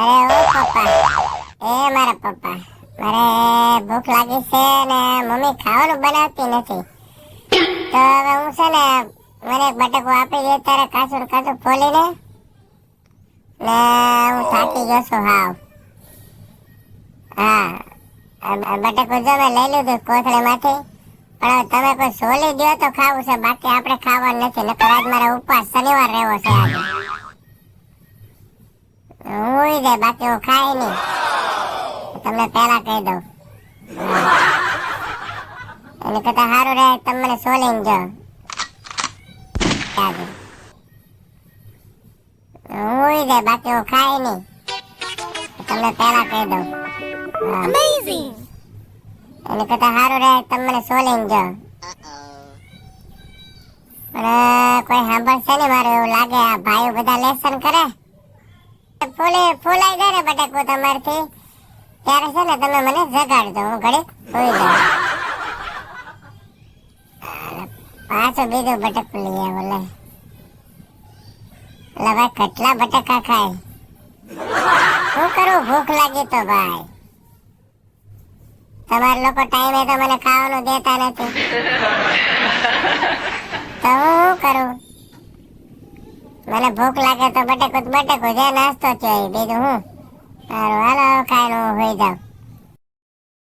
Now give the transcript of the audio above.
અરે ઓ પપ્પા, એ મારા પપ્પા મારે ભૂખ લાગી છે ને મમ્મી ખાવાનું બનાવતી નથી. તો હવે હું છે ને, મને એક બટકો આપી દે, તારે કાચું કાચું ફોલીને. ને હું થાકી ગયો છું હાવ. હા, આ જો મેં લઈ લીધું કોથળીમાંથી, પણ તમે કોઈ સોલી દો તો ખાવું છે, બાકી આપણે ખાવાનું નથી, નકર આજ મારે ઉપવાસ શનિવાર રહેવો છે આજે. ઉઈ જાય બાકી હું ખાય નહીં. તમને પહેલા કહી દઉં. એને કરતા સારું રહે તમે મને સોલીને જો આજે. હું જાય? બાકી હું ખાય નહીં. તમને પહેલા કહી દઉં. એને કરતા સારું રહે તમે મને સોલીને જો પણ કોઈ સાંભળશે ને મારું એવું લાગે આ ભાઈઓ બધા લેસન કરે? ફૂલે, ફૂલાઈ જાય ને બટાકો તમારથી, ત્યારે છે ને તમે મને જગાડજો, હું ઘડીક સુઈ જાઉં. પાછો બીજો બટક લઈ આવો, લે. એટલે ભાઈ, કેટલા બટાકા ખાય? શું કરું? ભૂખ લાગી તો ભાઈ. તમારા લોકો ટાઈમે તો મને ખાવાનું દેતા નથી. તો હું કરું? મને ભૂખ લાગે તો બટેકો બટેકો જે નાસ્તો થયો બીજું હું? સારું, હાલો હું હોઈ જાઉં